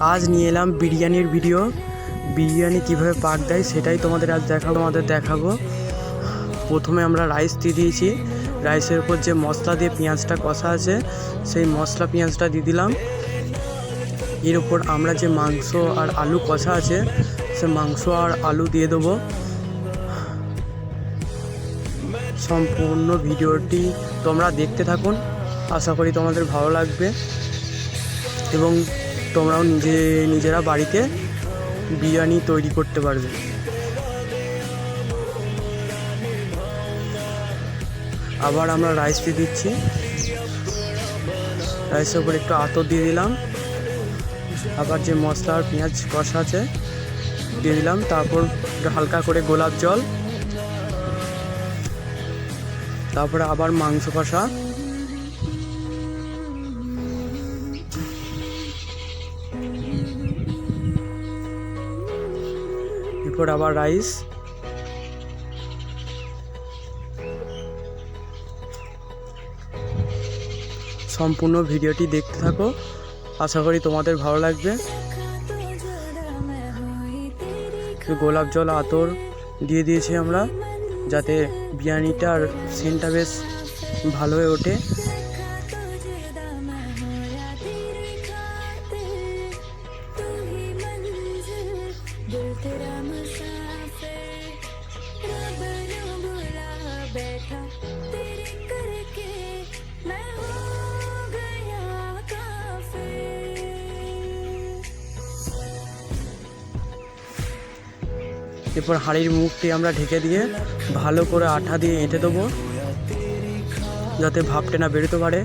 আজ নিয়ে এলাম বিরিয়ানির ভিডিও। বিরিয়ানি কীভাবে পাক দেয় সেটাই তোমাদের আজ দেখাবো তোমাদের দেখাবো। প্রথমে আমরা রাইস দিয়ে দিয়েছি। রাইসের উপর যে মশলা দিয়ে পেঁয়াজটা কষা আছে, সেই মশলা পেঁয়াজটা দিয়ে দিলাম। এর উপর আমরা যে মাংস আর আলু কষা আছে, সে মাংস আর আলু দিয়ে দেবো। সম্পূর্ণ ভিডিওটি তোমরা দেখতে থাকুন। আশা করি তোমাদের ভালো লাগবে। এবং তোমরাও নিজে নিজেরা বাড়িতে বিরিয়ানি তৈরি করতে পারবে। আবার আমরা রাইস দিয়ে দিচ্ছি। রাইসের উপর একটু আতর দিয়ে দিলাম। আবার যে মশলা আর পেঁয়াজ কষা আছে, দিয়ে দিলাম। তারপর হালকা করে গোলাপ জল। তারপরে আবার মাংস কষা। এরপর আবার রাইস। সম্পূর্ণ ভিডিওটি দেখতে থাকো। আশা করি তোমাদের ভালো লাগবে। গোলাপ জল, আতর দিয়ে দিয়েছি আমরা, যাতে বিরিয়ানিটার সেন্টটা বেশ ভালো হয়ে ওঠে। এরপর হাঁড়ির মুখটি আমরা ঢেকে দিয়ে ভালো করে আঠা দিয়ে এঁটে দেবো, যাতে ভাপটা না বেরোতে পারে,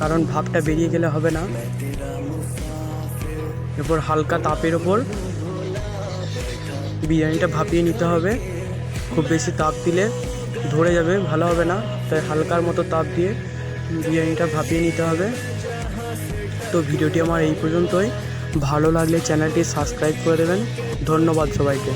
কারণ ভাপটা বেরিয়ে গেলে হবে না। এরপর হালকা তাপের ওপর বিরিয়ানিটা ভাপিয়ে নিতে হবে। খুব বেশি তাপ দিলে ধরে যাবে, ভালো হবে না। তাই হালকার মতো তাপ দিয়ে বিরিয়ানিটা ভাপিয়ে নিতে হবে। তো ভিডিওটি আমার এই পর্যন্তই। ভালো লাগলে চ্যানেলটি সাবস্ক্রাইব করে দেবেন। ধন্যবাদ সবাইকে।